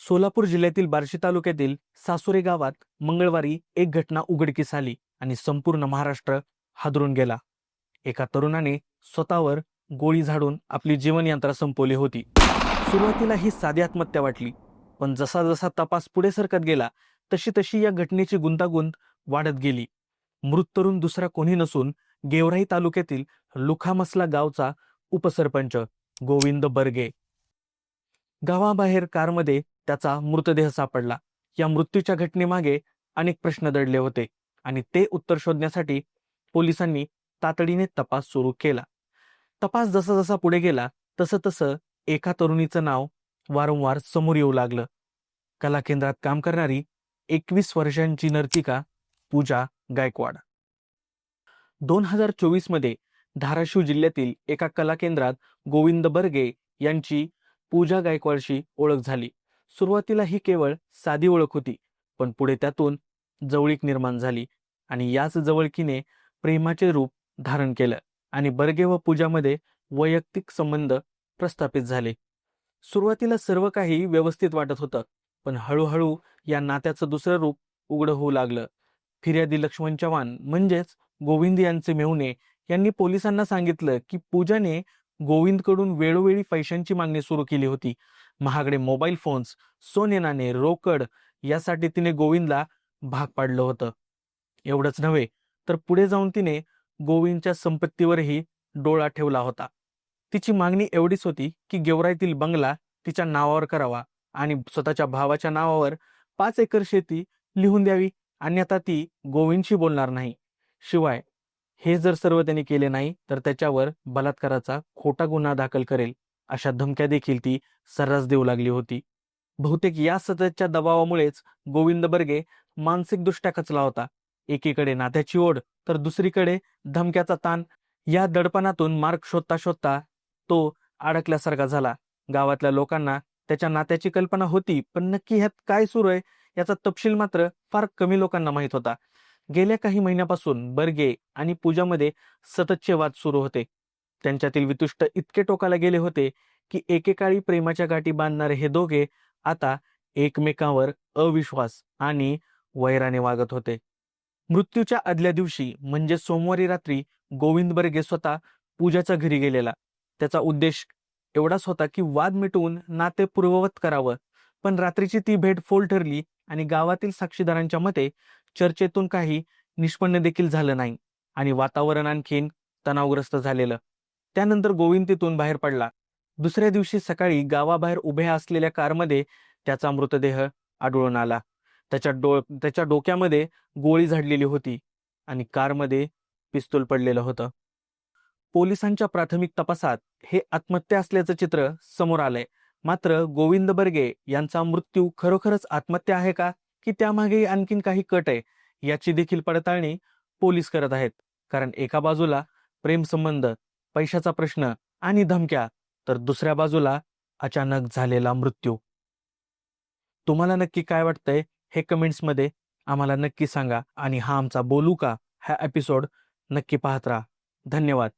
सोलापूर जिल्ह्यातील बार्शी तालुक्यातील सासुरे गावात मंगळवारी एक घटना उघडकीस आली आणि संपूर्ण महाराष्ट्र हादरून गेला. एका तरुणाने स्वतःवर गोळी झाडून आपली जीवनयात्रा संपवली होती. सुरुवातीला ही साधी आत्महत्या वाटली पण जसा जसा तपास पुढे सरकत गेला तशी तशी या घटनेची गुंतागुंत वाढत गेली. मृत तरुण दुसरा कोणी नसून गेवराई तालुक्यातील लुखामसला गावचा उपसरपंच गोविंद बर्गे. गावाबाहेर कारमध्ये त्याचा मृतदेह सापडला. या मृत्यूच्या घटनेमागे अनेक प्रश्न दडले होते आणि ते उत्तर शोधण्यासाठी पोलिसांनी तातडीने तपास सुरू केला. तपास जसा जसा पुढे गेला तसं तसं एका तरुणीचं नाव वारंवार समोर येऊ लागलं. कला केंद्रात काम करणारी एकवीस वर्षांची नर्तिका पूजा गायकवाड. दोन हजार चोवीसमध्ये धाराशिव जिल्ह्यातील एका कला केंद्रात गोविंद बर्गे यांची पूजा गायकवाडशी ओळख झाली. सुरुवातीला ही केवळ साधी ओळख होती पण पुढे त्यातून जवळीक निर्माण झाली आणि याच जवळकीने प्रेमाचे रूप धारण केलं आणि बर्गे व पूजामध्ये वैयक्तिक संबंध प्रस्थापित झाले. सुरुवातीला सर्व काही व्यवस्थित वाटत होतं पण हळूहळू या नात्याचं दुसरं रूप उघडं होऊ लागलं. फिर्यादी लक्ष्मण चव्हाण म्हणजेच गोविंद यांचे मेहुणे यांनी पोलिसांना सांगितलं की पूजाने गोविंदकडून वेळोवेळी पैशांची मागणी सुरू केली होती. महागडे मोबाईल फोन्स सोने नाणे रोकड यासाठी तिने गोविंदला भाग पाडलं होतं. एवढंच नव्हे तर पुढे जाऊन तिने गोविंदच्या संपत्तीवरही डोळा ठेवला होता. तिची मागणी एवढीच होती की गेवराईतील बंगला तिच्या नावावर करावा आणि स्वतःच्या भावाच्या नावावर पाच एकर शेती लिहून द्यावी अन्यथा ती गोविंदशी बोलणार नाही. शिवाय हे जर सर्व त्यांनी केले नाही तर त्याच्यावर बलात्काराचा खोटा गुन्हा दाखल करेल. अशा धमक्या देखील ती सर्रास देऊ लागली होती. बहुतेक या सततच्या दबावामुळेच गोविंद बर्गे मानसिकदृष्ट्या कचला होता. एकीकडे नात्याची ओढ तर दुसरीकडे धमक्याचा ताण. या दडपणातून मार्ग शोधता शोधता तो अडकल्यासारखा झाला. गावातल्या लोकांना त्याच्या नात्याची कल्पना होती पण नक्की ह्यात काय सुरू आहे याचा तपशील मात्र फार कमी लोकांना माहीत होता. गेल्या काही महिन्यापासून बर्गे आणि पूजामध्ये सततचे वाद सुरू होते. त्यांच्यातील वितुष्ट इतके टोकाला गेले होते की एकेकाळी प्रेमाच्या गाठी बांधणारे हे दोघे आता एकमेकांवर अविश्वास आणि वैराने वागत होते. मृत्यूच्या आदल्या दिवशी म्हणजे सोमवारी रात्री गोविंद बर्गे स्वतः पूजाच्या घरी गेलेला. त्याचा उद्देश एवढाच होता की वाद मिटवून नाते पूर्ववत करावं. पण रात्रीची ती भेट फोल ठरली आणि गावातील साक्षीदारांच्या मते चर्चेतून काही निष्पन्न देखील झालं नाही आणि वातावरण आणखीन तणावग्रस्त झालेलं. त्यानंतर गोविंद तिथून बाहेर पडला. दुसऱ्या दिवशी सकाळी गावाबाहेर उभ्या असलेल्या कारमध्ये त्याचा मृतदेह आढळून आला. त्याच्या डो त्याच्या डोक्यामध्ये गोळी झाडलेली होती आणि कारमध्ये पिस्तूल पडलेलं होतं. पोलिसांच्या प्राथमिक तपासात हे आत्महत्या असल्याचं चित्र समोर आलंय. मात्र गोविंद बर्गे यांचा मृत्यू खरोखरच आत्महत्या आहे का? की त्यामागे आणखीन काही कट आहे? याची देखील पडताळणी पोलीस करत आहेत. कारण एका बाजूला प्रेमसंबंध पैशाचा प्रश्न आणि धमक्या तर दुसऱ्या बाजूला अचानक झालेला मृत्यू. तुम्हाला नक्की काय वाटतंय हे कमेंट्समध्ये आम्हाला नक्की सांगा आणि हा आमचा बोलू का हा एपिसोड नक्की पाहत राहा. धन्यवाद.